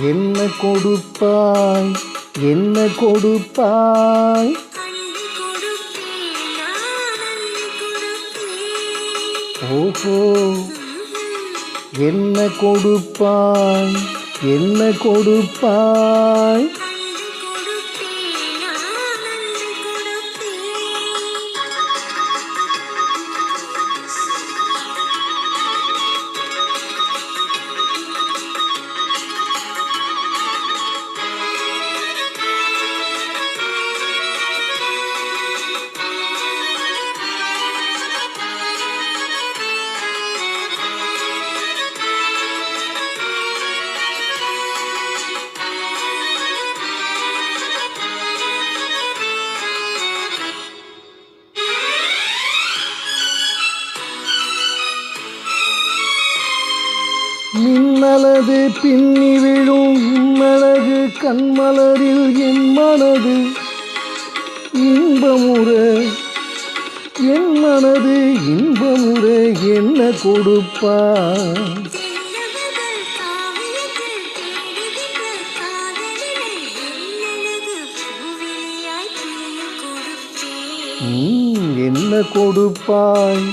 என்ன கொடுப்பாய்? என்ன கொடுப்பாய்? ஓஹோ. என்ன கொடுப்பாய்? என்ன கொடுப்பாய்? மின்னலது பின்னி விழும் இம்மழகு கண்மலரில் என் மனது. இன்பமுற என் மனது இன்பமுற என்ன கொடுப்பா? என்ன கொடுப்பாய்?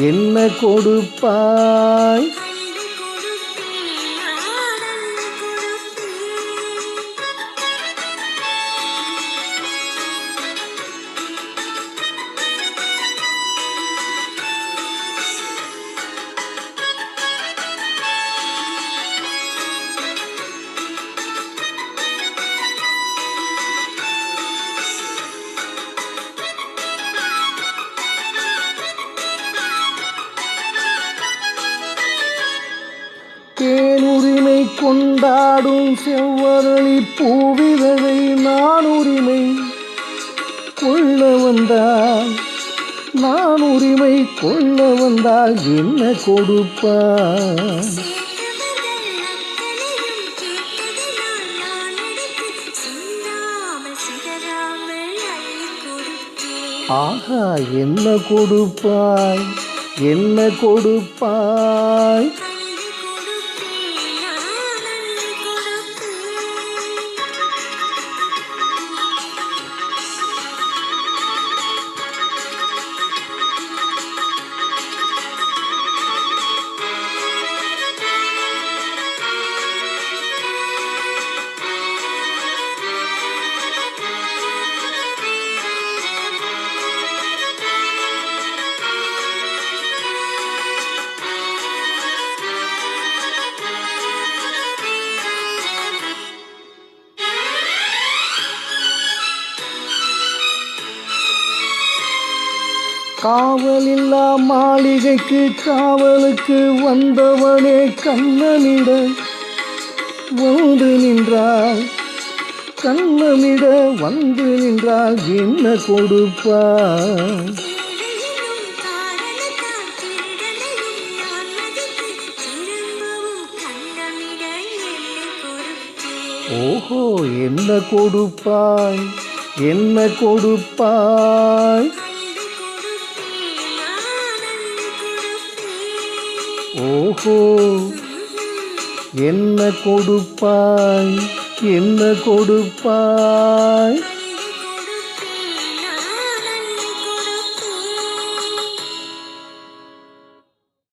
என்ன கொடுப்பாய்? தேனுரிமை கொண்டாடும் செவ்வரளி பூவிதழை நான் உரிமை கொள்ள வந்தால் நான் உரிமை கொள்ள வந்தால் என்ன கொடுப்பாய் ஆஹா என்ன கொடுப்பாய்? என்ன கொடுப்பாய்? காவலில்லா மாளிகைக்கு காவலுக்கு வந்தவனே கண்ணனிட. வந்து நின்றாள் கண்ணனிட வந்து நின்றால் என்ன கொடுப்பா ஓஹோ என்ன கொடுப்பாய்? என்ன கொடுப்பாய்? ஓஹோ என்ன கொடுப்பாய் என்ன கொடுப்பாய்?